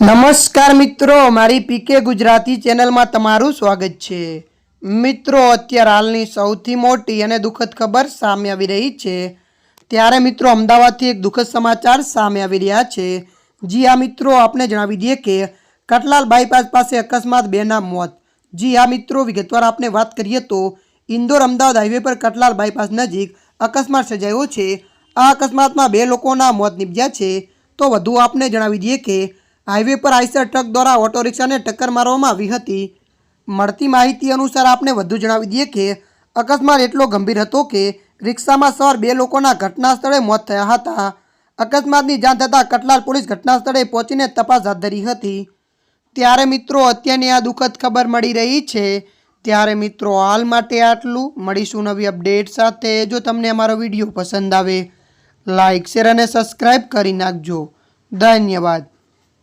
નમસ્કાર મિત્રો, મારી પીકે ગુજરાતી ચેનલમાં તમારું સ્વાગત છે. મિત્રો, અત્યારે હાલની સૌથી મોટી અને દુઃખદ ખબર સામે આવી રહી છે. ત્યારે મિત્રો, અમદાવાદથી એક દુઃખદ સમાચાર સામે આવી રહ્યા છે. જી આ મિત્રો, આપને જણાવી દઈએ કે કટલાલ બાયપાસ પાસે અકસ્માત બેના મોત. જી આ મિત્રો, વિગતવાર આપણે વાત કરીએ તો ઇન્દોર અમદાવાદ હાઈવે પર કટલાલ બાયપાસ નજીક અકસ્માત સર્જાયો છે. આ અકસ્માતમાં બે લોકોના મોત નીપજ્યા છે. તો વધુ આપને જણાવી દઈએ કે હાઈવે પર આઈસર ટ્રક દ્વારા ઓટો રિક્ષાને ટક્કર મારવામાં આવી હતી. મળતી માહિતી અનુસાર આપને વધુ જણાવી દઈએ કે, અકસ્માત એટલો ગંભીર હતો કે, રિક્ષામાં સવાર બે લોકોના ઘટના સ્થળે મોત થયા હતા. અકસ્માતની જાણ થતાં કટલાલ પોલીસ ઘટના સ્થળે પહોંચીને તપાસ હાથ ધરી હતી. ત્યારે મિત્રો, અત્યારની આ દુઃખદ ખબર મળી રહી છે. ત્યારે મિત્રો, હાલ માટે આટલું. મળીશું નવી અપડેટ સાથે. જો તમને અમારો વીડિયો પસંદ આવે લાઇક શેર અને સબસ્ક્રાઈબ કરી નાખજો. ધન્યવાદ.